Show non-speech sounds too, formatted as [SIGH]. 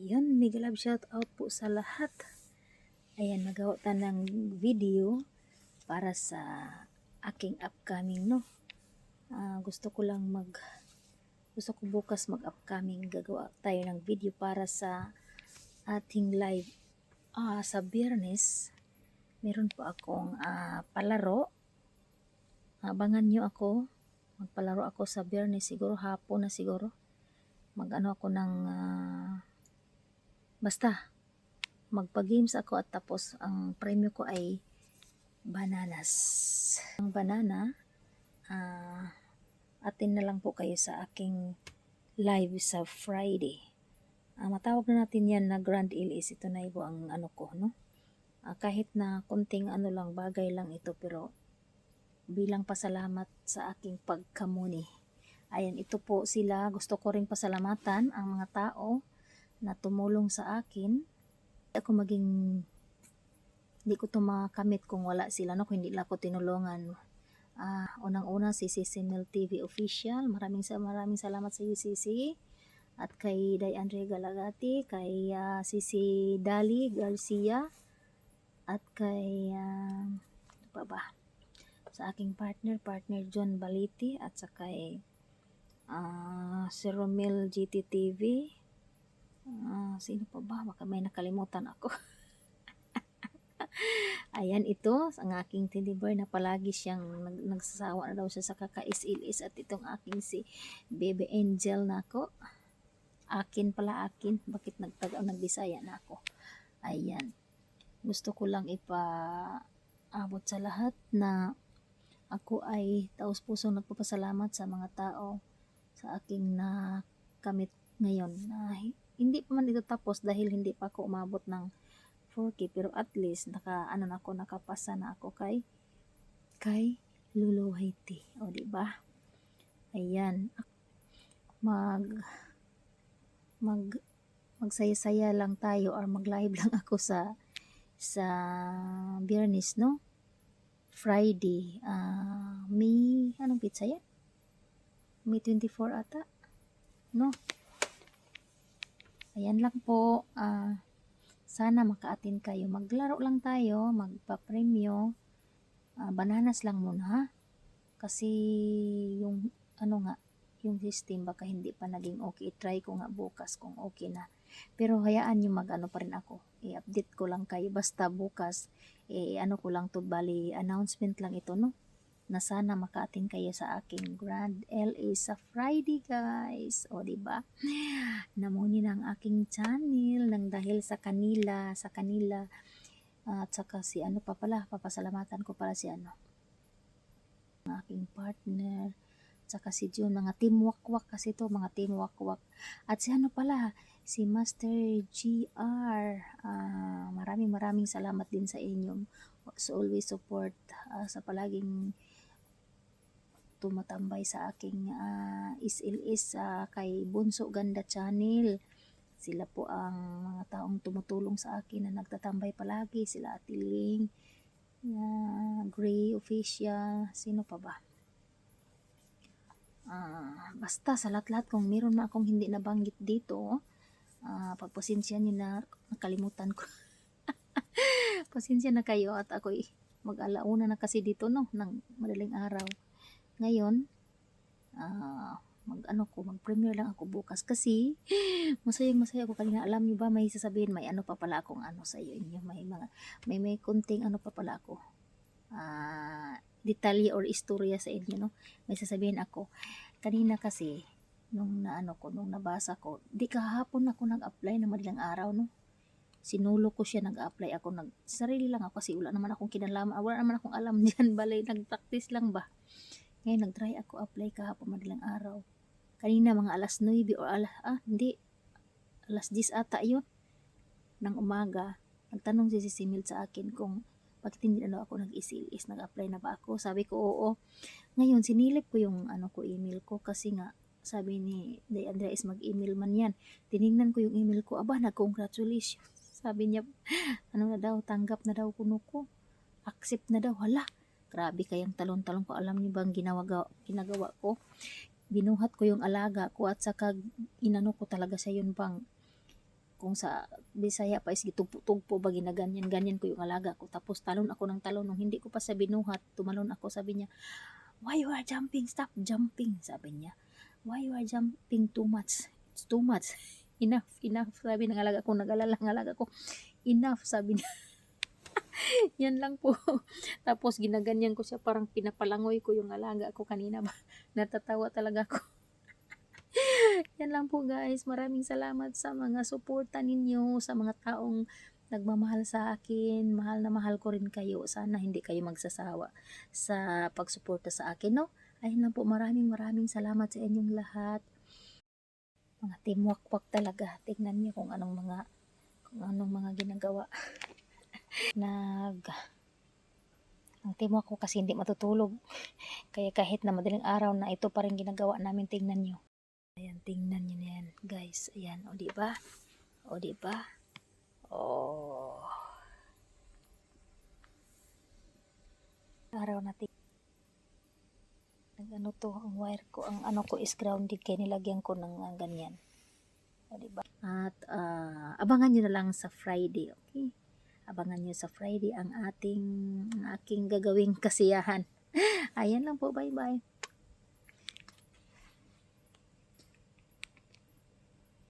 Ayun, mega love shout out po sa lahat. Ayan, nagawa ta ng video para sa aking upcoming, no? Ah, gusto ko lang mag gusto ko bukas mag upcoming gagawa tayo ng video para sa ating live ah, sa biyernes meron po akong ah, palaro abangan nyo ako magpalaro ako sa biyernes siguro hapon na siguro magano ako ng ah, basta magpa-games ako at tapos ang premyo ko ay bananas ang banana ah atin na lang po kayo sa aking live sa Friday. Ah, matawag na natin yan na Grand Ilis. Ito na ibo ang ano ko, no? Ah, kahit na konting ano lang, bagay lang ito, pero bilang pasalamat sa aking pagkamuni. Ayan, ito po sila. Gusto ko ring pasalamatan ang mga tao na tumulong sa akin. Ako maging hindi ko to makamit kung wala sila, no? Kung hindi lang ako tinulungan Ah, unang-una si Mel TV Official. Maraming sa maraming salamat sa Sisi. At kay Day Andre Galagati, kay ah, Sisi Dali Garcia, at kay ano pa ba? Sa aking partner, partner John Baliti, at sa kay ah, si Romel GTTV. Ah, sino pa ba? Baka may nakalimutan ako. [LAUGHS] Ayan ito, ang aking teddy bear na palagi siyang nag, nagsasawa na daw siya sa kakais-ilis at itong aking si Baby Angel na ako. Akin pala akin, bakit nagtagaw nagbisaya na ako. Ayan. Gusto ko lang ipaabot sa lahat na ako ay taos puso nagpapasalamat sa mga tao sa aking na kamit ngayon na hindi pa man ito tapos dahil hindi pa ako umabot ng 4K pero at least naka ano na ako nakapasa na ako kay kay Lulu Haiti o di ba? Ayan. Mag mag magsaya-saya lang tayo or mag-live [LAUGHS] lang ako sa sa Biyernes no? Friday uh, May anong pizza yan? May 24 ata no ayan lang po uh, sana makaatin kayo. Maglaro lang tayo, magpa-premyo. Uh, bananas lang muna ha. Kasi yung ano nga, yung system baka hindi pa naging okay. I-try ko nga bukas kung okay na. Pero hayaan nyo mag-ano pa rin ako. I-update ko lang kayo. Basta bukas, eh, ano ko lang to bali, announcement lang ito, no? Na sana makaating kayo sa aking Grand LA sa Friday guys. O di ba? Namuni ng aking channel nang dahil sa kanila, sa kanila at saka si ano pa pala, papasalamatan ko pala si ano ang aking partner saka si June, mga team wakwak kasi to, mga team wakwak. At si ano pala, si Master GR. Uh, maraming maraming salamat din sa inyo. So always support uh, sa palaging tumatambay sa aking uh, is-il-is uh, kay Bunso Ganda Channel. Sila po ang mga taong tumutulong sa akin na nagtatambay palagi. Sila Atiling, uh, Gray Official, sino pa ba? Uh, basta sa lahat-lahat kung meron na akong hindi nabanggit dito, uh, pagpasensya niyo na nakalimutan ko. [LAUGHS] Pasensya na kayo at ako mag-alauna na kasi dito no, ng madaling araw. Ngayon, uh, mag ano ko, mag-premiere lang ako bukas kasi [LAUGHS] masayang masaya ako kanina. Alam niyo ba may sasabihin may ano pa pala akong ano sa iyo inyo, may mga may may kunting ano pa pala ako. Ah, uh, detalye or istorya sa inyo, no? May sasabihin ako. Kanina kasi nung naano ko, nung nabasa ko, di kahapon ako nag-apply na madalang araw, no? sinulo ko siya nag-apply ako nag sarili lang ako kasi wala naman akong kinalaman wala naman akong alam [LAUGHS] diyan balay nag-practice lang ba ngayon, nag-try ako apply kahapon madalang araw. Kanina, mga alas 9 or alas, ah, hindi, alas 10 ata yun, ng umaga. Nagtanong si Sisimil sa akin kung bakit hindi na ako nag-isilis, nag-apply na ba ako. Sabi ko, oo. Ngayon, sinilip ko yung ano ko, email ko kasi nga, sabi ni Day Andres, mag-email man yan. Tiningnan ko yung email ko, aba, nag-congratulations. Sabi niya, ano na daw, tanggap na daw kuno ko. Accept na daw, hala Grabe kayang talon-talon ko. Alam niyo bang ginawa, ginagawa ko? Binuhat ko yung alaga ko at saka inano ko talaga sa yun bang kung sa Bisaya pa is gitugpo-tugpo ba ginaganyan ganyan ko yung alaga ko. Tapos talon ako ng talon. Nung hindi ko pa sa binuhat tumalon ako sabi niya why you are jumping? Stop jumping sabi niya. Why you are jumping too much? It's too much. [LAUGHS] Enough enough sabi ng alaga ko. Nag-alala ng alaga ko. Enough sabi niya [LAUGHS] [LAUGHS] yan lang po [LAUGHS] tapos ginaganyan ko siya parang pinapalangoy ko yung alaga ko kanina ba [LAUGHS] natatawa talaga ako yan lang po guys. Maraming salamat sa mga suporta ninyo, sa mga taong nagmamahal sa akin. Mahal na mahal ko rin kayo. Sana hindi kayo magsasawa sa pagsuporta sa akin, no? Ayun lang po, maraming maraming salamat sa inyong lahat. Mga teamwork talaga. Tingnan niyo kung anong mga kung anong mga ginagawa. Nag ang teamwork ko kasi hindi matutulog. Kaya kahit na madaling araw na ito pa rin ginagawa namin, tingnan niyo. Ayan, tingnan nyo na yan, guys. Ayan, o, di ba? O, di ba? Oh. Araw natin. Nag-ano to, ang wire ko, ang ano ko is grounded, kaya nilagyan ko ng ah, ganyan. O, di ba? At, ah, abangan nyo na lang sa Friday, okay? Abangan nyo sa Friday ang ating, ang aking gagawing kasiyahan. [LAUGHS] Ayan lang po, bye-bye.